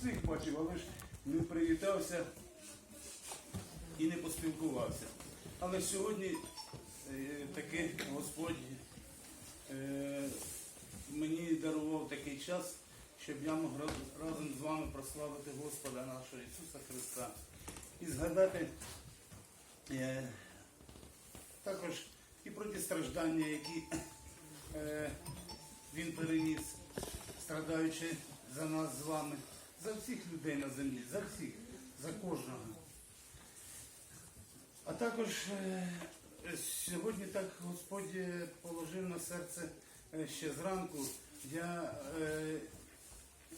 всіх бачив, але ж не привітався і не поспілкувався. Але сьогодні е, таки Господь е, мені дарував такий час, щоб я мог разом з вами прославити Господа нашого Ісуса Христа і згадати е, також і про ті страждання, які Він переніс, страдаючи за нас з вами, за всіх людей на землі, за всіх, за кожного. А також е, сьогодні так Господь е, положив на серце е, ще зранку. Я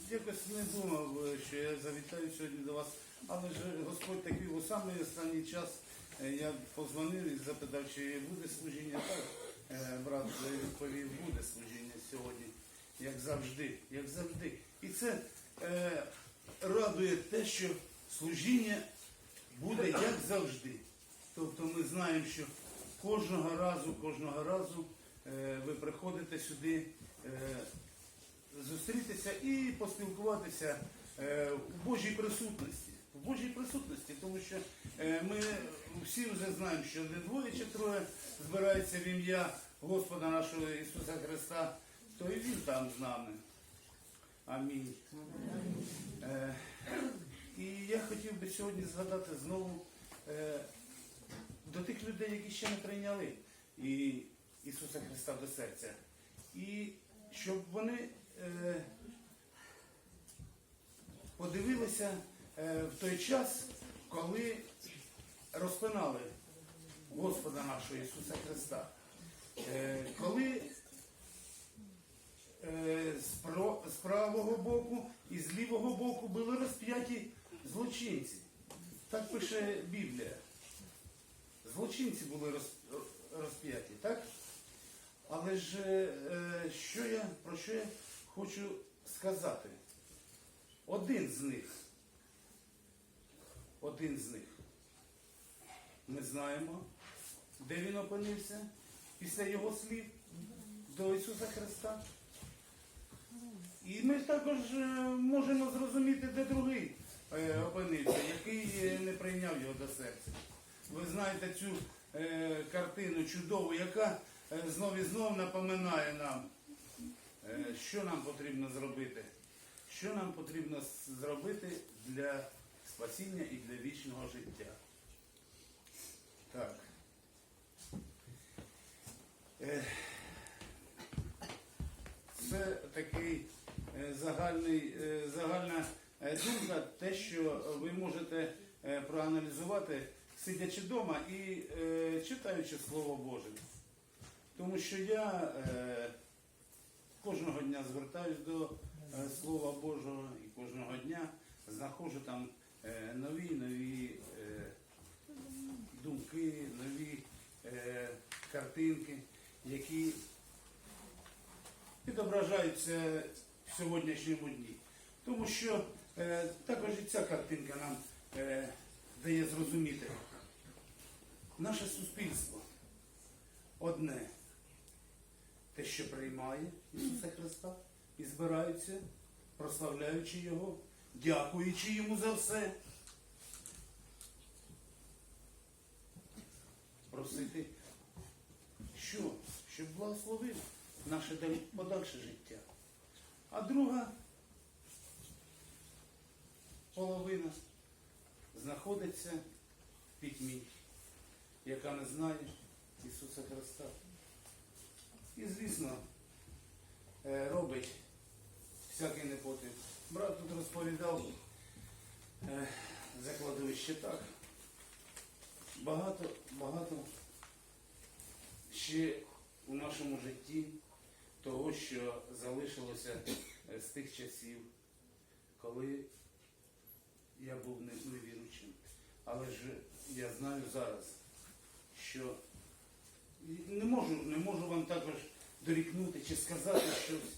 якось не думав, що я завітаю сьогодні до вас, але ж Господь такий у самий останній час я позвонив і запитав, чи буде служіння. Так, брат відповів, буде служіння сьогодні, як завжди, як завжди. І це е, радує те, що служіння буде як завжди. Тобто ми знаємо, що кожного разу, кожного разу е, ви приходите сюди е, зустрітися і поспілкуватися е, у Божій присутності. В Божій присутності, тому що ми всі вже знаємо, що не двоє чи троє збирається в ім'я Господа нашого Ісуса Христа, то і Він там з нами. Амінь. Е, і я хотів би сьогодні згадати знову е, до тих людей, які ще не прийняли і Ісуса Христа до серця. І щоб вони е, подивилися в той час, коли розпинали Господа нашого Ісуса Христа. Коли з правого боку і з лівого боку були розп'яті злочинці. Так пише Біблія. Злочинці були розп'яті, так? Але ж е, що я, про що я хочу сказати? Один з них, один з них, ми знаємо, де він опинився після його слів до Ісуса Христа. Також е, можемо зрозуміти, де другий е, опинився, який е, не прийняв його до серця. Ви знаєте цю картину чудову, яка знов і знов напоминає нам, що нам потрібно зробити. Що нам потрібно зробити для спасіння і для вічного життя. Так. Це такий загальний, е, загальна е, думка, те, що ви можете е, проаналізувати, сидячи вдома і е, читаючи Слово Боже. Тому що я е, кожного дня звертаюсь до е, Слова Божого і кожного дня знаходжу там е, нові, нові е, думки, нові е, картинки, які відображаються сьогоднішньому дні. Тому що е, також і ця картинка нам е, дає зрозуміти. Наше суспільство одне те, що приймає Ісуса Христа і збираються, прославляючи Його, дякуючи Йому за все. Просити, що? Щоб благословив наше подальше життя. А друга половина знаходиться в пітьмі, яка не знає Ісуса Христа. І, звісно, е, робить всякий непотріб. Брат тут розповідав е, закладовище так. Багато, багато ще у нашому житті того, що залишилося з тих часів, коли я був не- невіруючим. Але ж я знаю зараз, що не можу, не можу вам також дорікнути чи сказати щось,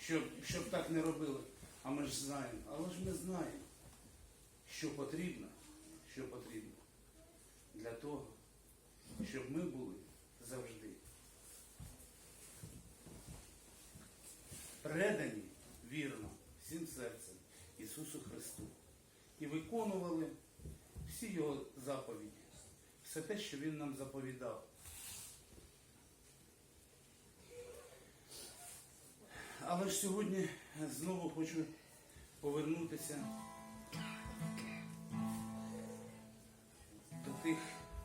щоб, щоб так не робили. А ми ж знаємо. Але ж ми знаємо, що потрібно, що потрібно для того, щоб ми були завжди предані Ісусу Христу. І виконували всі Його заповіді, все те, що Він нам заповідав. Але ж сьогодні знову хочу повернутися до тих,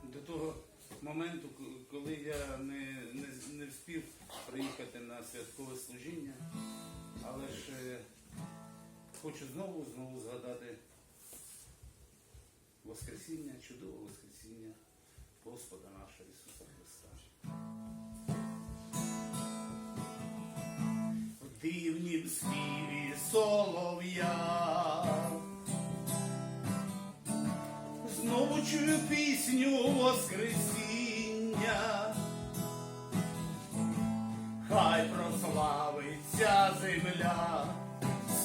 до того моменту, коли я не, не, не встиг приїхати на святкове служіння, але ж е, хочу знову знову згадати Воскресіння, чудове Воскресіння Господа нашого Ісуса Христа. В дивнім співі солов'я. Знову чую пісню Воскресіння, хай прославиться земля,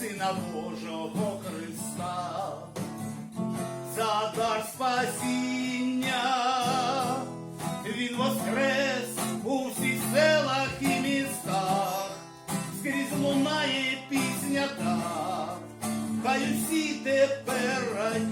Сина Божого Христа, за дар спасіння, Він воскрес у всіх селах і містах, скрізь лунає пісня та, хай усі тепер радіють,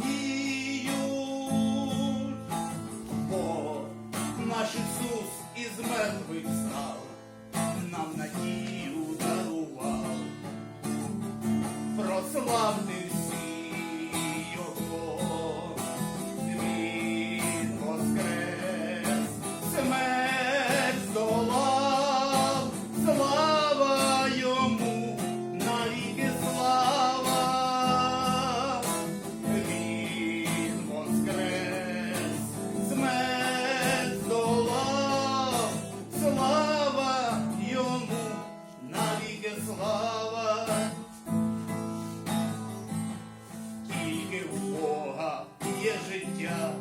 Бога є життя,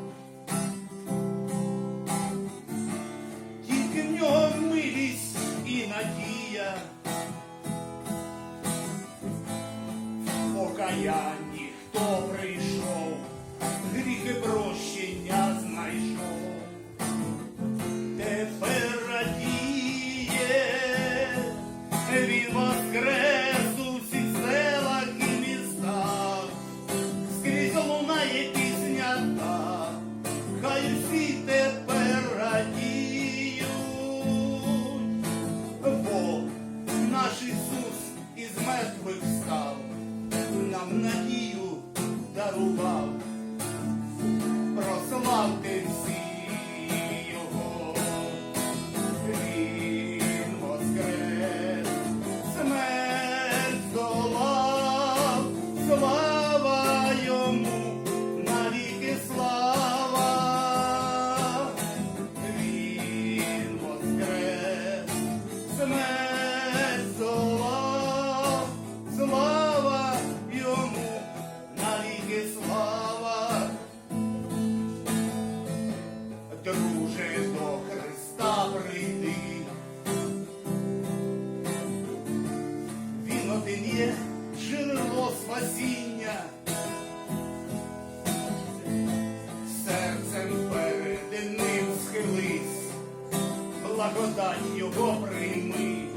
благодать його прийми,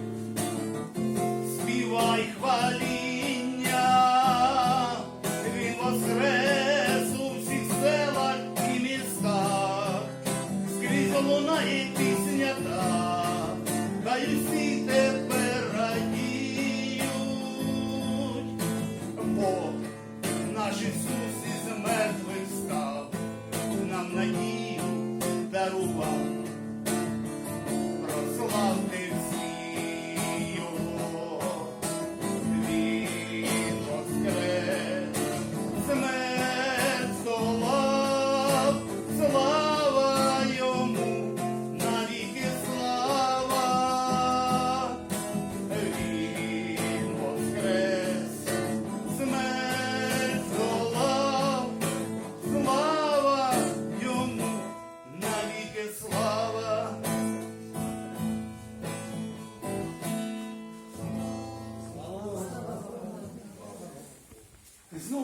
співай хваління, він воскрес у всіх селах і містах, скрізь лунає пісня та, хай усі тебе.